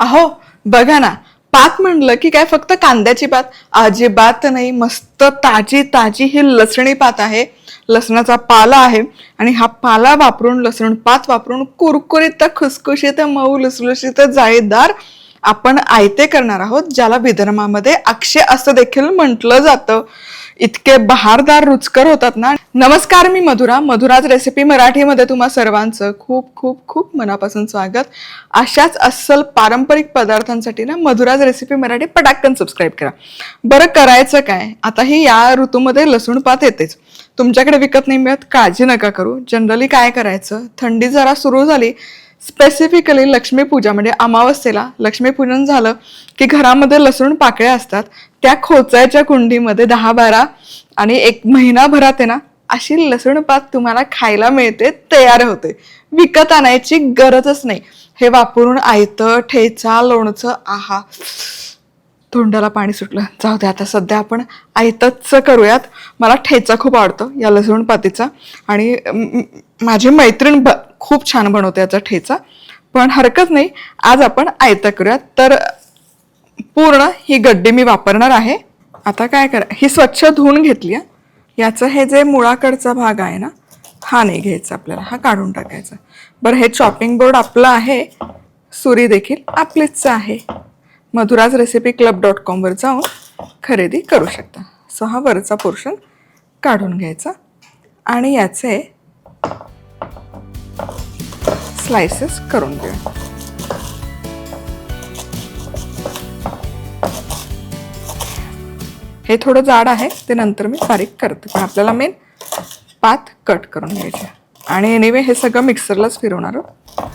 अहो बघा ना पात म्हणलं की काय फक्त कांद्याची पात. अजिबात नाही मस्त ताजी ताजी ही लसणी पात आहे. लसणाचा पाला आहे आणि हा पाला वापरून लसण पात वापरून कुरकुरीत खुसखुशीत मऊ लुसलुशीत जाळीदार आपण आयते करणार आहोत ज्याला विदर्भामध्ये अक्षय असं देखील म्हटलं जातं. इतके बहारदार रुचकर होतात ना. नमस्कार मी मधुरा. मधुराज रेसिपी मराठीमध्ये तुम्हा सर्वांचं खूप खूप खूप मनापासून स्वागत. अशाच अस्सल पारंपरिक पदार्थांसाठी ना मधुराज रेसिपी मराठी पटाकन सबस्क्राईब करा. बरं करायचं काय? आता ही या ऋतूमध्ये लसूण पात येतेच. तुमच्याकडे विकत नाही मिळत काळजी नका करू. जनरली काय करायचं? थंडी जरा सुरू झाली स्पेसिफिकली लक्ष्मीपूजा म्हणजे अमावस्येला लक्ष्मीपूजन झालं की घरामध्ये लसूण पाकळ्या असतात त्या खोचायच्या कुंडीमध्ये दहा बारा आणि एक महिनाभरात आहे ना अशी लसूण पात तुम्हाला खायला मिळते तयार होते. विकत आणायची गरजच नाही. हे वापरून आयतं ठेचा लोणचं आहा. तोंडाला पाणी सुटलं. जाऊ दे आता सध्या आपण आयतच करूयात. मला ठेचा खूप आवडतो या लसूण पातीचा. आणि माझी मैत्रीण ब खूप छान बनवते याचा ठेचा. पण हरकत नाही आज आपण आयता करूया तर पूर्ण ही गड्डी मी वापरणार आहे. आता काय करा ही स्वच्छ धुवून घेतली आहे. याचं हे जे मुळाकडचा भाग आहे ना हा नाही घ्यायचा आपल्याला हा काढून टाकायचा. बरं हे चॉपिंग बोर्ड आपलं आहे. सुरी देखील आपलीच आहे. मधुराज रेसिपी क्लब डॉट कॉमवर जाऊन खरेदी करू शकता. सो हा वरचा पोर्शन काढून घ्यायचा. आणि याचे स्लायसेस करून घेऊ. हे थोडं जाड आहे ते नंतर मी बारीक करते. पण आपल्याला मेन पात कट करून घ्यायचे. आणि एनिवे हे सगळं मिक्सरलाच फिरवणार आहोत.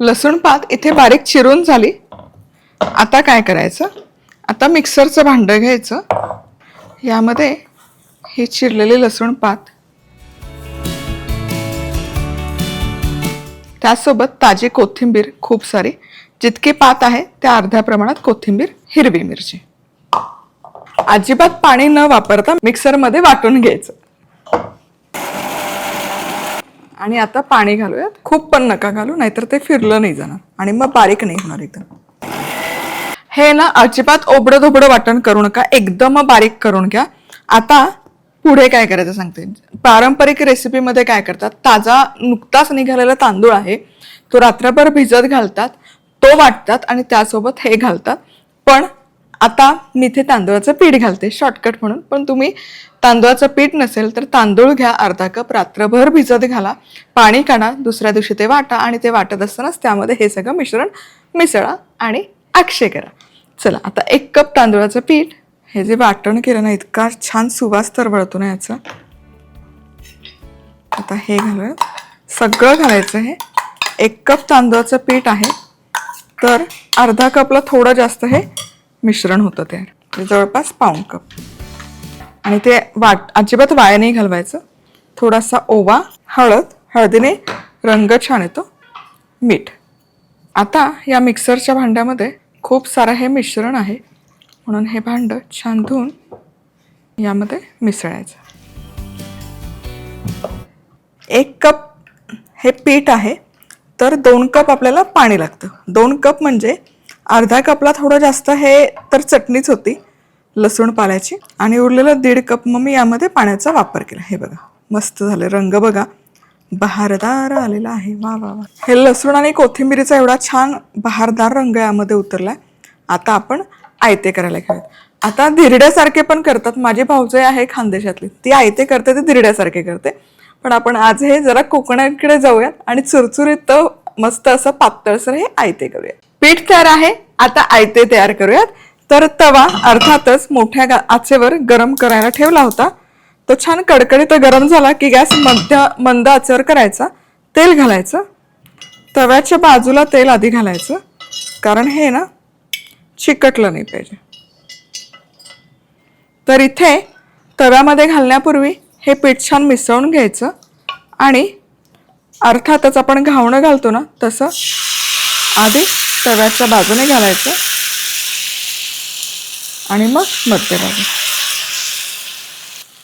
लसूण पात इथे बारीक चिरून झाली. आता काय करायचं? आता मिक्सरचं भांडं घ्यायचं. यामध्ये ही चिरलेली लसूण पात त्यासोबत ताजी कोथिंबीर खूप सारी. जितकी पात आहे त्या अर्ध्या प्रमाणात कोथिंबीर हिरवी मिरची. अजिबात पाणी न वापरता मिक्सरमध्ये वाटून घ्यायचं. आणि आता पाणी घालूयात. खूप पण नका घालू नाहीतर ते फिरलं नाही जाणार. आणि मग बारीक नाही होणार एकदम. हे ना अजिबात ओबडं धोबडं वाटण करू नका. एकदम बारीक करून घ्या. आता पुढे काय करायचं सांगते. पारंपरिक रेसिपीमध्ये काय करतात ताजा नुकताच निघालेला तांदूळ आहे तो रात्रभर भिजत घालतात तो वाटतात आणि त्यासोबत हे घालतात. पण आता मी इथे तांदूळाचं पीठ घालते शॉर्टकट म्हणून. पण तुम्ही तांदूळाचं पीठ नसेल तर तांदूळ घ्या अर्धा कप रात्रभर भिजत घाला. पाणी काढा दुसऱ्या दिवशी ते वाटा आणि ते वाटत असतानाच त्यामध्ये हे सगळं मिश्रण मिसळा आणि अक्षय करा. चला आता एक कप तांदूळाचं पीठ हे जे वाटण केलं ना इतका छान सुवास तर वळतो ना याचा. आता हे घालूया. सगळं घालायचं हे. एक कप तांदूळाचं पीठ आहे. तर अर्धा कपला थोडं जास्त हे मिश्रण होतं तयार म्हणजे जवळपास पाऊण कप. आणि ते वाट अजिबात वायाने घालवायचं. थोडासा ओवा हळद हळदीने रंग छान येतो. मीठ. आता या मिक्सरच्या भांड्यामध्ये खूप सारं हे मिश्रण आहे. म्हणून हे भांडं छान धुवून यामध्ये मिसळायचं. एक कप हे पीठ आहे तर दोन कप आपल्याला पाणी लागतं. दोन कप म्हणजे अर्धा कपला थोडं जास्त हे तर चटणीच होती लसूण पाल्याची आणि उरलेलं दीड कप मग मी यामध्ये पाण्याचा वापर केला. हे बघा मस्त झाले रंग बघा. बहारदार आलेला आहे. वा वा वा. हे लसूण आणि कोथिंबिरीचा एवढा छान बहारदार रंग यामध्ये उतरला आहे आता आपण आयते करायला घ्यावेत आता धिरड्यासारखे पण करतात. माझी भाऊजाई आहे खानदेशातली ती आयते करते ते धिरड्यासारखे करते. पण आपण आज हे जरा कोकणाकडे जाऊयात आणि चुरचुरीत मस्त असं पातळसर हे आयते करूया पीठ तयार आहे. आता आयते तयार करूयात. तर तवा अर्थातच मोठ्या आचेवर गरम करायला ठेवला होता. तो छान कडकडीत गरम झाला की गॅस मध्य मंद आचेवर करायचा. तेल घालायचं. तव्याच्या बाजूला तेल आधी घालायचं. कारण हे ना चिकटलं नाही पाहिजे. तर इथे तव्यामध्ये घालण्यापूर्वी हे पीठ छान मिसळून घ्यायचं आणि अर्थातच आपण घावणं घालतो ना तसं आधी तव्याच्या बाजूने घालायचं आणि मग मध्यभागी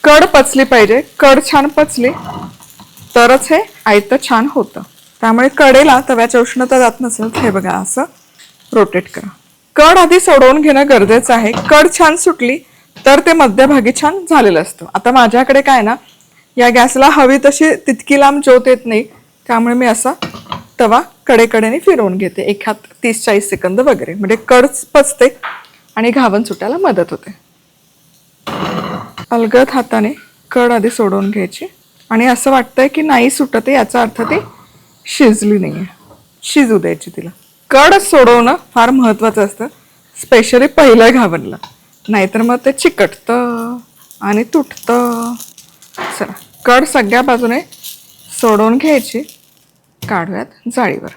कड पचली पाहिजे कड छान पचली तरच हे आयतं छान होतं. त्यामुळे कडेला तव्याची उष्णता जात नसेल हे बघा असं रोटेट करा. कड आधी सोडवून घेणं गरजेचं आहे. कड छान सुटली तर ते मध्यभागी छान झालेलं असतं. आता माझ्याकडे काय ना या गॅसला हवी तशी तितकी लांब ज्योत येत नाही. त्यामुळे मी असा तवा कडेकडेने फिरवून घेते. एक हात तीस चाळीस सेकंद वगैरे. म्हणजे कड पचते आणि घावन सुटायला मदत होते. अलगद हाताने कड आधी सोडवून घ्यायची. आणि असं वाटतंय की नाही सुटत आहे याचा अर्थ ती शिजली नाहीये. शिजू द्यायची तिला. कड सोडवणं फार महत्वाचं असतं. स्पेशली पहिलं घाबरलं. नाहीतर मग ते चिकटतं आणि तुटतं. चला कड सगळ्या बाजूने सोडवून घ्यायची. काढूयात जाळीवर.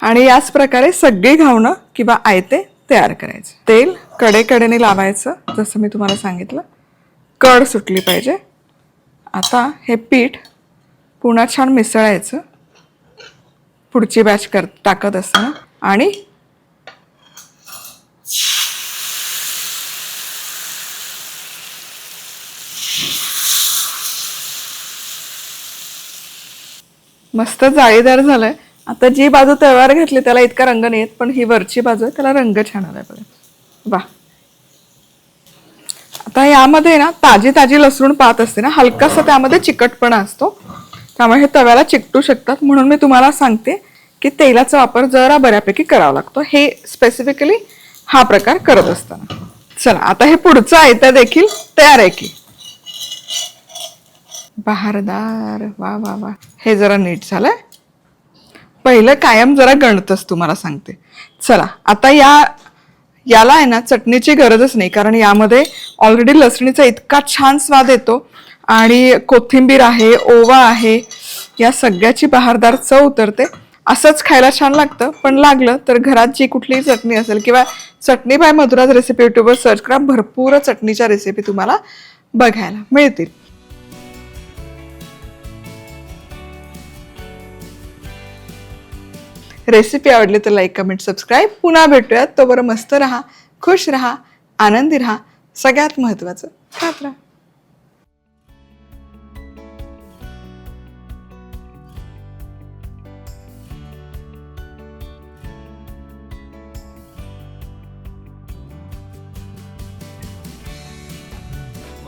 आणि याच प्रकारे सगळी घावणं किंवा आयते तयार करायचे. तेल कडेकडेने लावायचं जसं मी तुम्हाला सांगितलं. कड सुटली पाहिजे. आता हे पीठ पुन्हा छान मिसळायचं. पुढची बॅच कर टाकत असताना आणि मस्त जाळीदार झालंय. आता जी बाजू तव्यावर घातली त्याला इतका रंग नाही येत पण ही वरची बाजू आहे त्याला रंग छान आलाय बघा. वा आता यामध्ये ना ताजी ताजी लसूण पात असते ना हलकासा त्यामध्ये चिकटपणा असतो. त्यामुळे हे तव्याला चिकटू शकतात म्हणून मी तुम्हाला सांगते की तेलाचा वापर जरा बऱ्यापैकी करावा लागतो. हे स्पेसिफिकली हा प्रकार करत असताना. चला आता हे पुढचं आयतं देखील तयार आहे की. बहारदार वा वा वा. हे जरा नीट झालंय. पहिलं कायम जरा गणतच तुम्हाला सांगते. चला आता या याला आहे ना चटणीची गरजच नाही कारण यामध्ये ऑलरेडी लसणीचा इतका छान स्वाद येतो. आणि कोथिंबीर आहे ओवा आहे या सगळ्याची बहारदार चव उतरते. असंच खायला छान लागतं पण लागलं तर घरात जी कुठलीही चटणी असेल किंवा चटणी बाय मधुराज रेसिपी युट्यूबवर सर्च करा भरपूर चटणीच्या रेसिपी तुम्हाला बघायला मिळतील. रेसिपी आवडली तर लाईक कमेंट सबस्क्राईब पुन्हा भेटूयात. तोवर मस्त राहा खुश राहा आनंदी राहा. सगळ्यात महत्त्वाचं खात राहा.